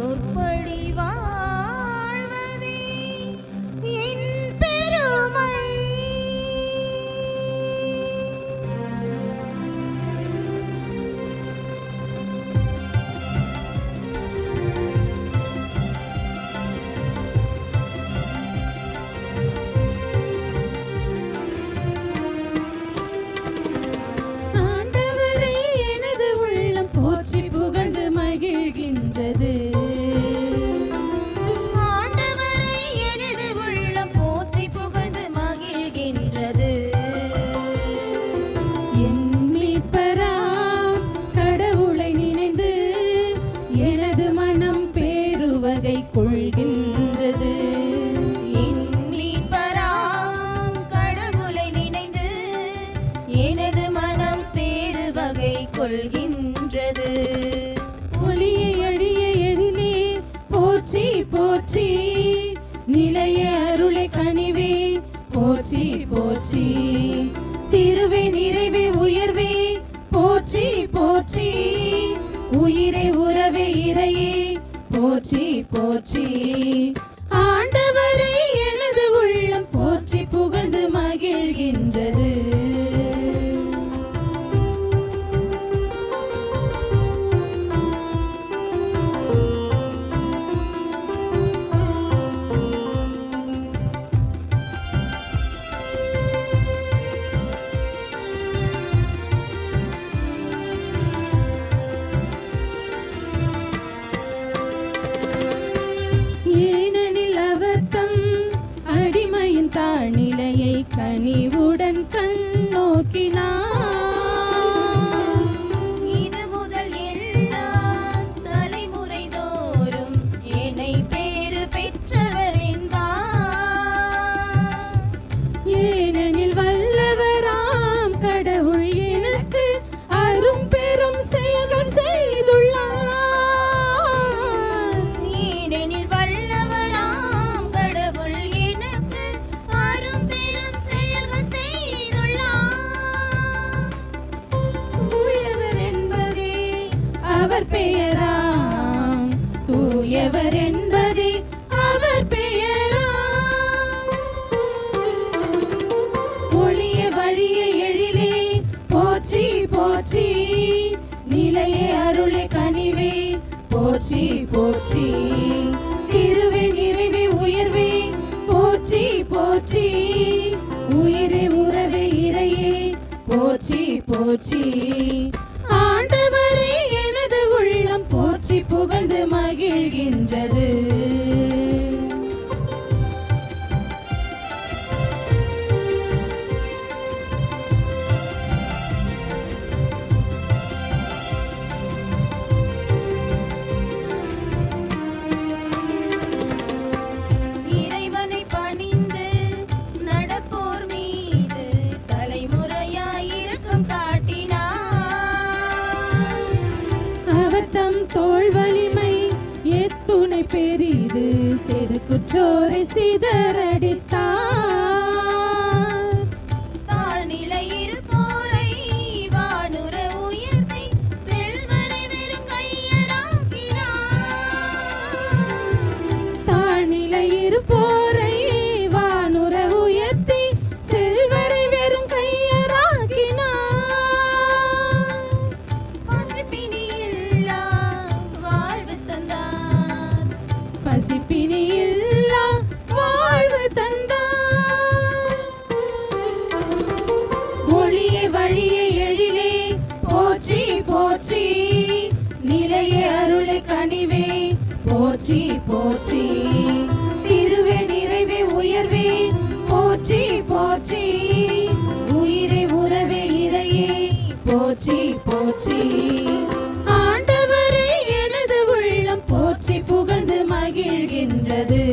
சொற்படி வாழ்வதே என் பெருமை. ஆண்டவரை எனது உள்ளம் போற்றி புகழ்ந்து மகிழ்கின்றது. கொள்கின்றது ஒளியை அடிய எழிலே போற்றி போற்றி. நிலைய அருளை கனிவே போற்றி போற்றி. கனிவுடன் கண்ணோக்கினார் சோறு சிதறடித்தான். போற்றி. திருவே நிறைவே உயர்வே. போற்றி போற்றி. உயிரை உறவே இறையே. போற்றி போற்றி. ஆண்டவரை எனது உள்ளம் போற்றி புகழ்ந்து மகிழ்கின்றது.